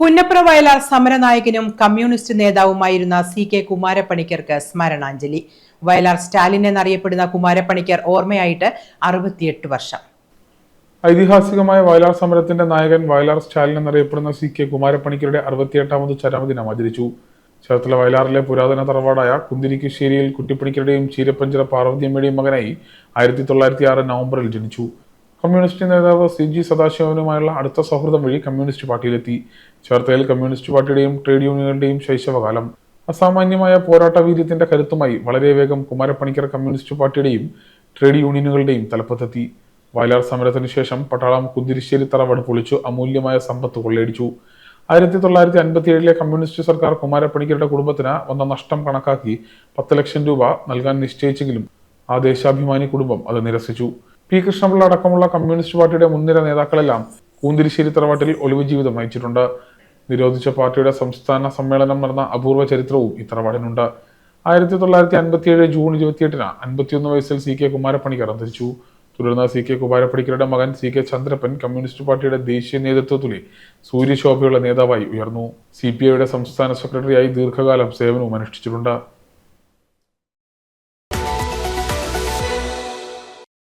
പുന്നപ്ര വയലാർ സമരനായകനും കമ്മ്യൂണിസ്റ്റ് നേതാവുമായിരുന്ന C K കുമാരപ്പണിക്കർക്ക് സ്മരണാഞ്ജലി. വയലാർ സ്റ്റാലിൻ എന്നറിയപ്പെടുന്ന കുമാരപ്പണിക്കർ ഓർമ്മയായിട്ട് അറുപത്തിയെട്ട് വർഷം. ഐതിഹാസികമായ വയലാർ സമരത്തിന്റെ നായകൻ വയലാർ സ്റ്റാലിൻ എന്നറിയപ്പെടുന്ന സി കെ കുമാരപ്പണിക്കരുടെ അറുപത്തിയെട്ടാമത് ചരമദിനം ആചരിച്ചു. ചേർത്തല വയലാറിലെ പുരാതന തറവാടായ കുന്തിരിക്കശ്ശേരിയിൽ കുട്ടിപ്പണിക്കരുടെയും ചീരപ്പഞ്ചിറ പാർവതിയമ്മയുടെയും മകനായി ആയിരത്തി തൊള്ളായിരത്തി ആറ് നവംബറിൽ ജനിച്ചു. കമ്മ്യൂണിസ്റ്റ് നേതാവ് സി ജി സദാശിവനുമായുള്ള അടുത്ത സൗഹൃദം വഴി കമ്മ്യൂണിസ്റ്റ് പാർട്ടിയിലെത്തി. ചേർത്തലയിൽ കമ്മ്യൂണിസ്റ്റ് പാർട്ടിയുടെയും ട്രേഡ് യൂണിയനുകളുടെയും ശൈശവകാലം. അസാമാന്യമായ പോരാട്ട വീര്യത്തിന്റെ കരുത്തുമായി വളരെ വേഗം കുമാരപ്പണിക്കർ കമ്മ്യൂണിസ്റ്റ് പാർട്ടിയുടെയും ട്രേഡ് യൂണിയനുകളുടെയും തലപ്പത്തെത്തി. വയലാർ സമരത്തിന് ശേഷം പട്ടാളം കുന്തിരിശ്ശേരി തറവട് പൊളിച്ചു അമൂല്യമായ സമ്പത്ത് കൊള്ളയടിച്ചു. ആയിരത്തി തൊള്ളായിരത്തി അൻപത്തി ഏഴിലെ കമ്മ്യൂണിസ്റ്റ് സർക്കാർ കുമാരപ്പണിക്കരുടെ കുടുംബത്തിന് വന്ന നഷ്ടം കണക്കാക്കി പത്ത് ലക്ഷം രൂപ നൽകാൻ നിശ്ചയിച്ചെങ്കിലും ആ ദേശാഭിമാനി കുടുംബം അത് നിരസിച്ചു. പി കൃഷ്ണപിള്ള അടക്കമുള്ള കമ്മ്യൂണിസ്റ്റ് പാർട്ടിയുടെ മുൻനിര നേതാക്കളെല്ലാം കൂന്തിരിശ്ശേരി തറവാട്ടിൽ ഒളിവ് ജീവിതം നയിച്ചിട്ടുണ്ട്. നിരോധിച്ച പാർട്ടിയുടെ സംസ്ഥാന സമ്മേളനം നടന്ന അപൂർവ ചരിത്രവും ഈ തറവാടിനുണ്ട്. ആയിരത്തി തൊള്ളായിരത്തി അൻപത്തിയേഴ് ജൂൺ ഇരുപത്തിയെട്ടിന് അൻപത്തിയൊന്ന് വയസ്സിൽ സി കെ കുമാരപ്പണിക്കർ അന്തരിച്ചു. തുടർന്ന് സി കെ കുമാരപ്പണിക്കരുടെ മകൻ സി കെ ചന്ദ്രപ്പൻ കമ്മ്യൂണിസ്റ്റ് പാർട്ടിയുടെ ദേശീയ നേതൃത്വത്തിലെ സൂര്യശോഭയുള്ള നേതാവായി ഉയർന്നു. സി പി ഐയുടെ സംസ്ഥാന സെക്രട്ടറിയായി ദീർഘകാലം സേവനവും അനുഷ്ഠിച്ചിട്ടുണ്ട്.